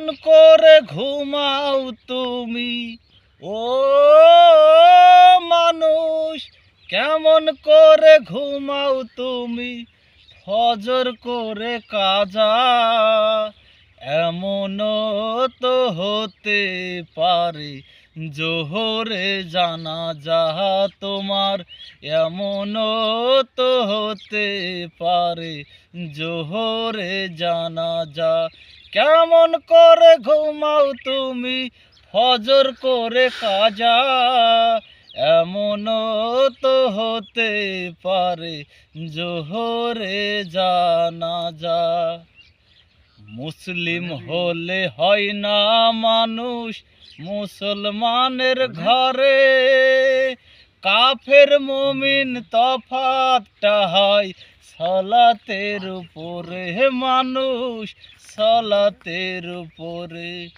কেমন করে ঘুমাও তুমি। ও মানুষ, কেমন করে ঘুমাও তুমি? ফজর করে কাজা এমনও তো হতে পারে। জোহরে জানা যাহা তোমার এমনও তো হতে পারে। জোহরে জানা যা কেমন করে ঘুমাও তুমি? ফজর করে কাজা। এমনও তো হতে পারে জোহরে জানা যা মুসলিম হলে হয় না মানুষ মুসলমানের ঘরে। কাফের মমিন তফাতটা হয় সলাতের উপরে মানুষ, সলাতের উপরে।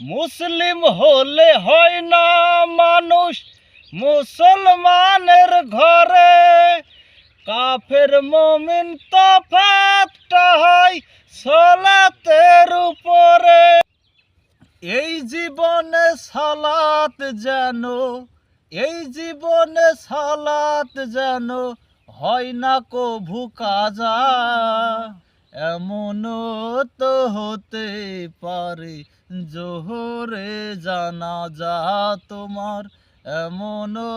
মুসলিম হলে হয় না মানুষ, মুসলমানের ঘরে। কাফের মমিন তফাতটা হয় সলাতের উপরে। এই জীবনে সালাত যেন, এই জীবনে সালাত যেন হয় না কভু কাজা এমনও তো হতে পারে জোহরে জানা যা তোমার এমনও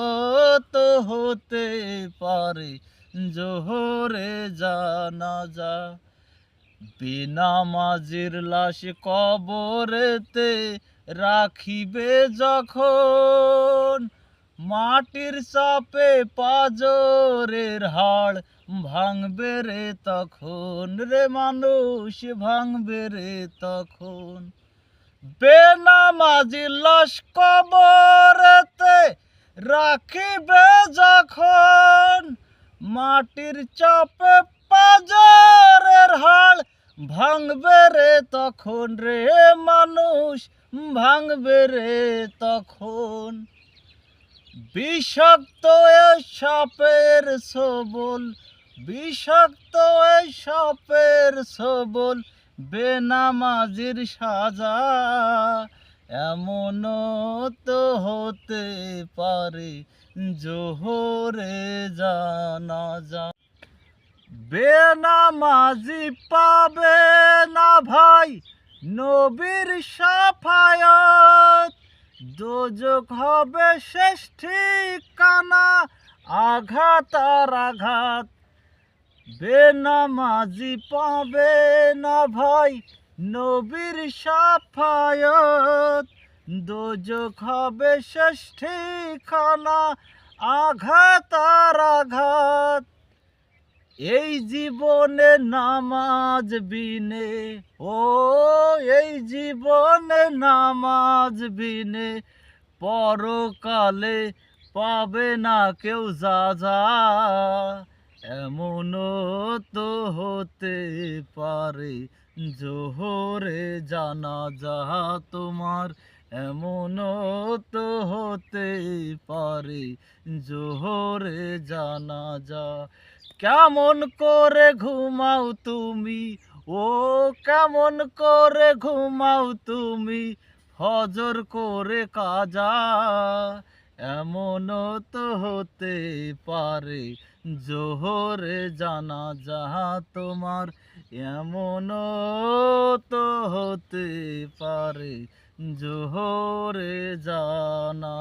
তো হতে পারে জোহরে জানা যা। বিনা বেনামাজির লাশ কবরেতে রাখিবে যখন মাটির চাপে পাজরের হাড় ভাঙবে রে তখন রে মানুষ, ভাঙবে রে তখন। বেনামাজির লাশ কবরেতে রাখিবে যখন মাটির চাপে পাজরের হাড় ভাঙবে রে তখন রে মানুষ, ভাঙবে রে তখন। বিষাক্ত সাপের সবল, বিষাক্ত সাপের সবল, বেনামাজির সাজা এমনও তো হতে পারে, জোহরে জানা যা বেনামাজি পাবে না ভাই, নবীর সাফায়াত দোজক হবে শেষ ঠিকানা, আঘাত আর আঘাত। বেনামাজি পাবে না ভাই নবীর সাফায়ত। দোজক হবে শেষ ঠিকানা, আঘাত আর আঘাত। এই জীবনে নামাজ বিনে, ও এই জীবনে নামাজ বিনে, পরকালে পাবে না কেউ যা যা, এমনও তো হতে পারে জোহরে জানা যাহা তোমার, এমনও তো হতে পারে জোহরে জানা যা কেমন করে ঘুমাও তুমি? ও কেমন করে ঘুমাও তুমি? ফজর করে কাজা এমনও তো হতে পারে। জোহরে জানা যাহা তোমার এমনও তো হতে পারে। জোহরে জানা